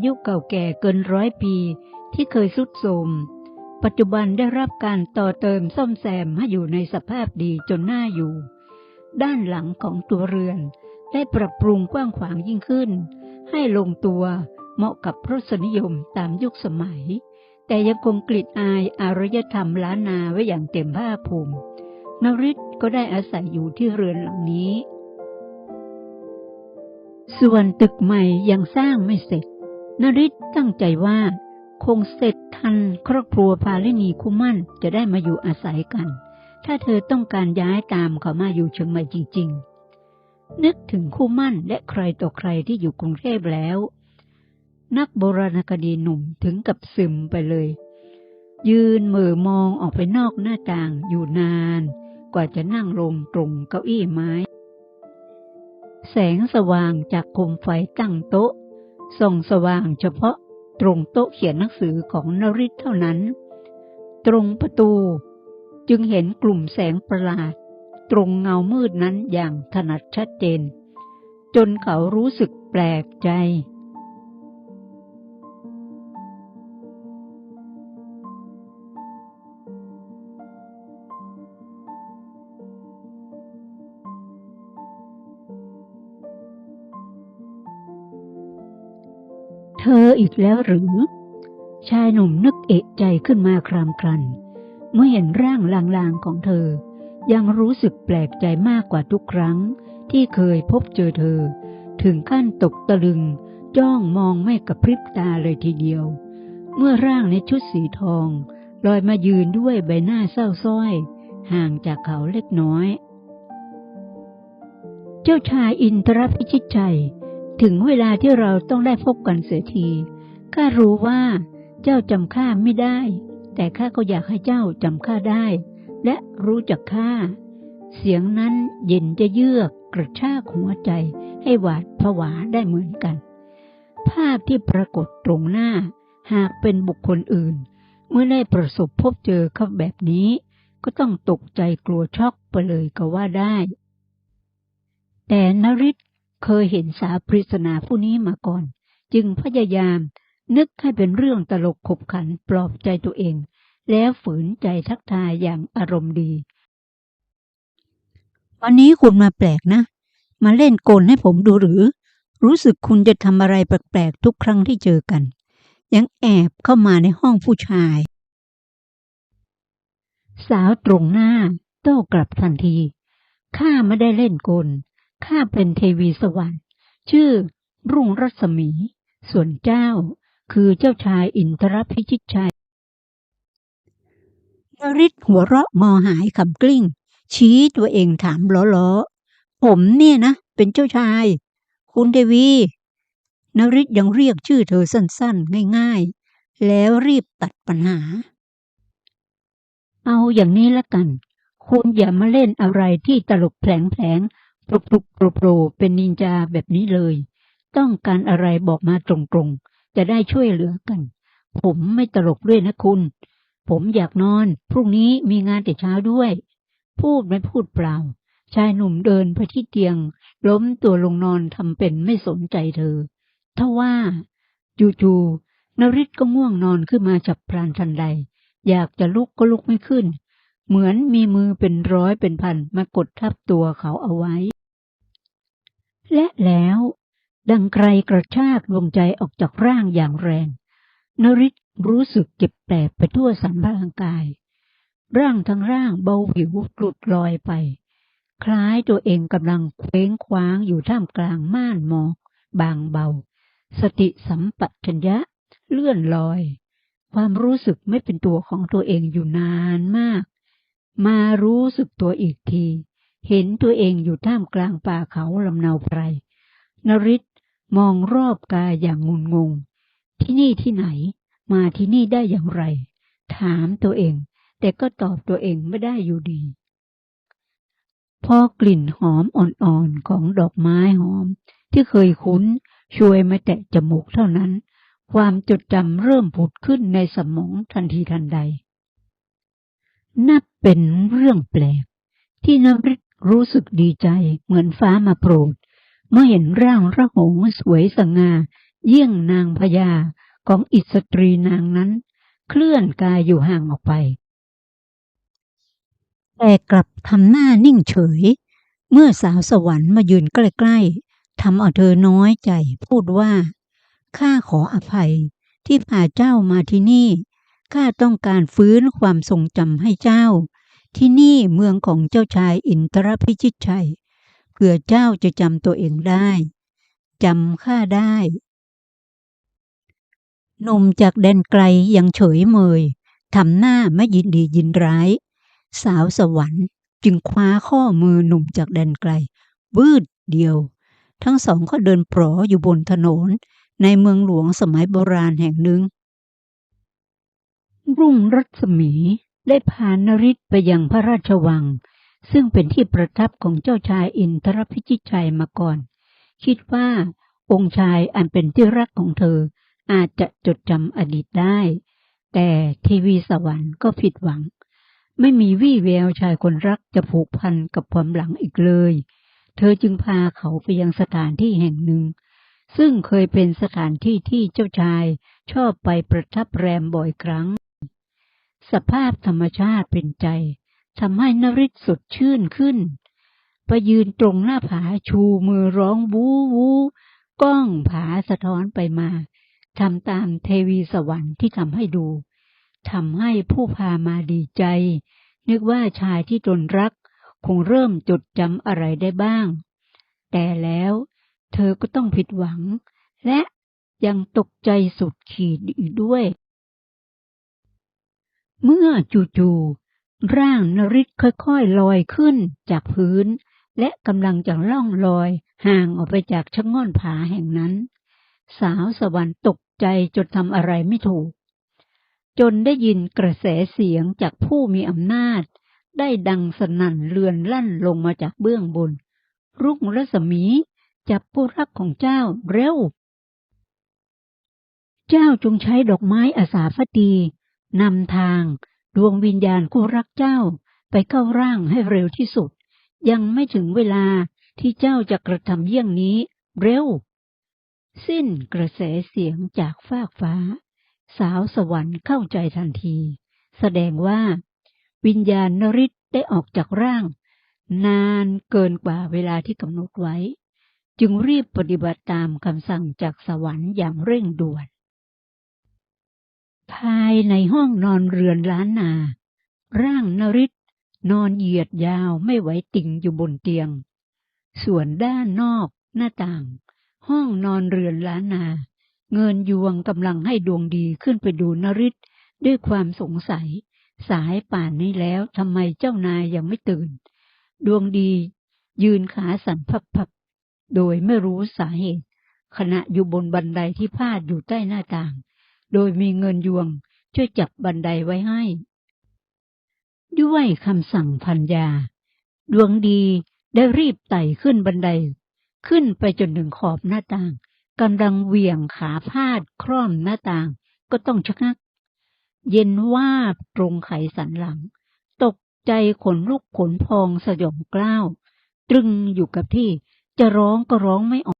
ายุเก่าแก่เกินร้อยปีที่เคยสุดโทรม ปัจจุบันได้รับการต่อเติมซ่อมแซมให้อยู่ในสภาพดีจนน่าอยู่ ด้านหลังของตัวเรือน ได้ปรับปรุงกว้างขวางยิ่งขึ้น ให้ลงตัวเหมาะกับรสนิยมตามยุคสมัย แต่ยังคงกลิ่นอายอารยธรรมล้านนาไว้อย่างเต็มภาคภูมินริศก็ได้อาศัยอยู่ที่เรือนหลังนี้ ส่วนตึกใหม่ยังสร้างไม่เสร็จ นริศตั้งใจว่า คงเสร็จทันครอบครัวพาลินีคุมั่นจะได้มาอยู่อาศัยกัน ถ้าเธอต้องการย้ายตามเขามาอยู่เชียงใหม่จริง ๆ นึกถึงคู่มั่นและใครต่อใครที่อยู่กรุงเทพแล้ว นักโบราณคดีหนุ่มถึงกับซึมไปเลย ยืนเหม่อมองออกไปนอกหน้าต่างอยู่นาน กว่าจะนั่งลงตรงเก้าอี้ไม้ แสงสว่างจากโคมไฟตั้งโต๊ะ ส่องสว่างเฉพาะตรงโต๊ะเขียนหนังสือของนริศเท่านั้น ตรงประตูจึงเห็นกลุ่มแสงประหลาด ตรงเงามืดนั้นอย่างถนัดชัดเจน จนเขารู้สึกแปลกใจ เธออีกแล้วหรือ ชายหนุ่มนึกเอะใจขึ้นมาครามครัน เมื่อเห็นร่างลางๆของเธอ ยังรู้สึกแปลกใจมากกว่าทุกครั้ง ที่เคยพบเจอเธอ ถึงขั้นตกตะลึง จ้องมองไม่กระพริบตาเลยทีเดียว เมื่อร่างในชุดสีทอง ลอยมายืนด้วยใบหน้าเศร้าส้อย ห่างจากเขาเล็กน้อย เจ้าชายอินทรพิชิตชัย ถึงเวลาที่เราต้องได้พบกันเสียที ข้ารู้ว่าเจ้าจำข้าไม่ได้ แต่ข้าก็อยากให้เจ้าจำข้าได้ และรู้จักข้า เสียงนั้นเย็นจะเยือกกระชากหัวใจให้หวาดผวาได้เหมือนกัน ภาพที่ปรากฏตรงหน้า หากเป็นบุคคลอื่น เมื่อได้ประสบพบเจอเขาแบบนี้ ก็ต้องตกใจกลัวช็อกไปเลยก็ว่าได้ แต่นริศ เคยเห็นสาวปริศนาผู้นี้มาก่อน จึงพยายามนึกให้เป็นเรื่องตลกขบขันปลอบใจตัวเอง แล้วฝืนใจทักทายอย่างอารมณ์ดี วันนี้คุณมาแปลกนะ มาเล่นกลให้ผมดูหรือ รู้สึกคุณจะทำอะไรแปลกๆทุกครั้งที่เจอกัน ยังแอบเข้ามาในห้องผู้ชาย สาวตรงหน้า โต้กลับทันที ข้าไม่ได้เล่นกล ข้าเป็นเทวีสวรรค์ ชื่อ รุ่งรัศมี ส่วนเจ้าคือเจ้าชายอินทรพิชิตชัยนริศหัวเราะมอหายคำกลิ้ง ชี้ตัวเองถามล้อๆ ผมเนี่ยนะ เป็นเจ้าชาย คุณเทวีนริศยังเรียกชื่อเธอสั้นๆ ง่ายๆ แล้วรีบตัดปัญหา เอาอย่างนี้ละกัน คุณอย่ามาเล่นอะไรที่ตลกแผลง ปลุกปลุกโปรโปรเป็นนินจาแบบนี้เลย ต้องการอะไรบอกมาตรงๆ จะได้ช่วยเหลือกัน ผมไม่ตลกด้วยนะคุณ ผมอยากนอน พรุ่งนี้มีงานแต่เช้าด้วย พูดไม่พูดเปล่า ชายหนุ่มเดินไปที่เตียง ล้มตัวลงนอนทำเป็นไม่สนใจเธอทว่าจู่ๆนริศก็ง่วงนอนขึ้นมาฉับพลันทันใด อยากจะลุกก็ลุกไม่ขึ้น เหมือนมีมือเป็นร้อยเป็นพันมากดทับตัวเขาเอาไว้ และแล้ว ดังใครกระชากดวงใจออกจากร่างอย่างแรง นริศรู้สึกเจ็บแปลบไปทั่วสันพางกาย ร่างทั้งร่างเบาหิวหลุดลอยไป คล้ายตัวเองกำลังเคว้งคว้างอยู่ท่ามกลางม่านหมอกบางเบา สติสัมปชัญญะเลื่อนลอย ความรู้สึกไม่เป็นตัวของตัวเองอยู่นานมาก มารู้สึกตัวอีกที เห็นตัวเองอยู่ท่ามกลางป่าเขาลำเนาไพรนริศมองรอบกายอย่างงุนงง ที่นี่ที่ไหน มาที่นี่ได้อย่างไร ถามตัวเอง แต่ก็ตอบตัวเองไม่ได้อยู่ดี พอกลิ่นหอมอ่อนๆของดอกไม้หอม ที่เคยคุ้นช่วยมาแตะจมูกเท่านั้น ความจดจำเริ่มผุดขึ้นในสมองทันทีทันใด นับเป็นเรื่องแปลก ที่นริศ รู้สึกดีใจเหมือนฟ้ามาโปรด เมื่อเห็นร่างระหงสวยสง่าเยี่ยงนางพญาของอิสตรีนางนั้น เคลื่อนกายอยู่ห่างออกไป แต่กลับทำหน้านิ่งเฉย เมื่อสาวสวรรค์มายืนใกล้ๆทำเอาเธอน้อยใจพูดว่า ข้าขออภัยที่พาเจ้ามาที่นี่ ข้าต้องการฟื้นความทรงจำให้เจ้า ที่นี่เมืองของเจ้าชายอินทรพิชิตชัยเผื่อเจ้าจะจำตัวเองได้จำข้าได้หนุ่มจากแดนไกลยังเฉยเมยทำหน้าไม่ยินดียินร้าย สาวสวรรค์จึงคว้าข้อมือหนุ่มจากแดนไกลวืดเดียว ทั้งสองก็เดินปลออยู่บนถนน ในเมืองหลวงสมัยโบราณแห่งหนึ่ง รุ่งรัศมี ได้พานริศไปยังพระราชวัง ซึ่งเป็นที่ประทับของเจ้าชายอินทรพิชิตชัยมาก่อน คิดว่าองค์ชายอันเป็นที่รักของเธออาจจะจดจำอดีตได้ แต่ทีวีสวรรค์ก็ผิดหวัง ไม่มีวี่แววชายคนรักจะผูกพันกับความหลังอีกเลย เธอจึงพาเขาไปยังสถานที่แห่งหนึ่ง ซึ่งเคยเป็นสถานที่ที่เจ้าชายชอบไปประทับแรมบ่อยครั้ง สภาพธรรมชาติเป็นใจทำให้นริศสดชื่นขึ้น ไปยืนตรงหน้าผาชูมือร้องวู้วู้ก้องผาสะท้อนไปมาทำตามเทวีสวรรค์ที่ทำให้ดูทำให้ผู้พามาดีใจ นึกว่าชายที่ตนรักคงเริ่มจดจำอะไรได้บ้าง แต่แล้วเธอก็ต้องผิดหวัง และยังตกใจสุดขีดอีกด้วย เมื่อจู่ๆร่างนริศค่อยๆลอยขึ้นจากพื้น และกำลังจะล่องลอยห่างออกไปจากชะง่อนผาแห่งนั้น สาวสวรรค์ตกใจจนทำอะไรไม่ถูก จนได้ยินกระแสเสียงจากผู้มีอำนาจ ได้ดังสนั่นเลือนลั่นลงมาจากเบื้องบน รุ่งรัศมีจับผู้รักของเจ้าเร็ว เจ้าจงใช้ดอกไม้อาสาฟตี นำทางดวงวิญญาณคู่รักเจ้าไปเข้าร่างให้เร็วที่สุด ยังไม่ถึงเวลาที่เจ้าจะกระทำเยี่ยงนี้ เร็ว สิ้นกระแสเสียงจากฟากฟ้า สาวสวรรค์เข้าใจทันที แสดงว่า วิญญาณนริศได้ออกจากร่าง นานเกินกว่าเวลาที่กำหนดไว้ จึงรีบปฏิบัติตามคำสั่งจากสวรรค์อย่างเร่งด่วน ภายในห้องนอนเรือนล้านนา ร่างนริศนอนเหยียดยาวไม่ไหวติ่งอยู่บนเตียง ส่วนด้านนอกหน้าต่าง ห้องนอนเรือนล้านนา เงินยวงกำลังให้ดวงดีขึ้นไปดูนริศด้วยความสงสัย สายป่านนี้แล้วทำไมเจ้านายยังไม่ตื่น ดวงดียืนขาสั่นพับๆโดยไม่รู้สาเหตุ ขณะอยู่บนบันไดที่พาดอยู่ใต้หน้าต่าง โดยมีเงินยวงช่วยจับบันไดไว้ให้ ด้วยคำสั่งพันยา ดวงดีได้รีบไต่ขึ้นบันได ขึ้นไปจนถึงขอบหน้าต่างกำลังเหวี่ยงขาพาดคร่อมหน้าต่างก็ต้องชะงัก เย็นว่าตรงไขสันหลัง ตกใจขนลุกขนพองสยองกล้าว ตรึงอยู่กับที่จะร้องก็ร้องไม่ออก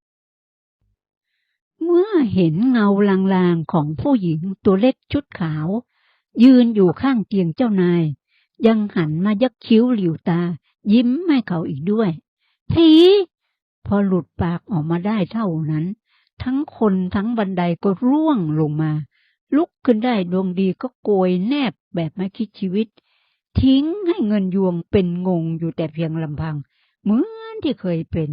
เมื่อเห็นเงาลางๆของผู้หญิงตัวเล็กชุดขาว ยืนอยู่ข้างเตียงเจ้านาย ยังหันมายักคิ้วหลิวตา ยิ้มให้เขาอีกด้วย ผีพอหลุดปากออกมาได้เท่านั้น ทั้งคนทั้งบันไดก็ร่วงลงมา ลุกขึ้นได้ดวงดีก็โกยแนบแบบไม่คิดชีวิต ทิ้งให้เงินยวงเป็นงงอยู่แต่เพียงลำพัง เหมือนที่เคยเป็น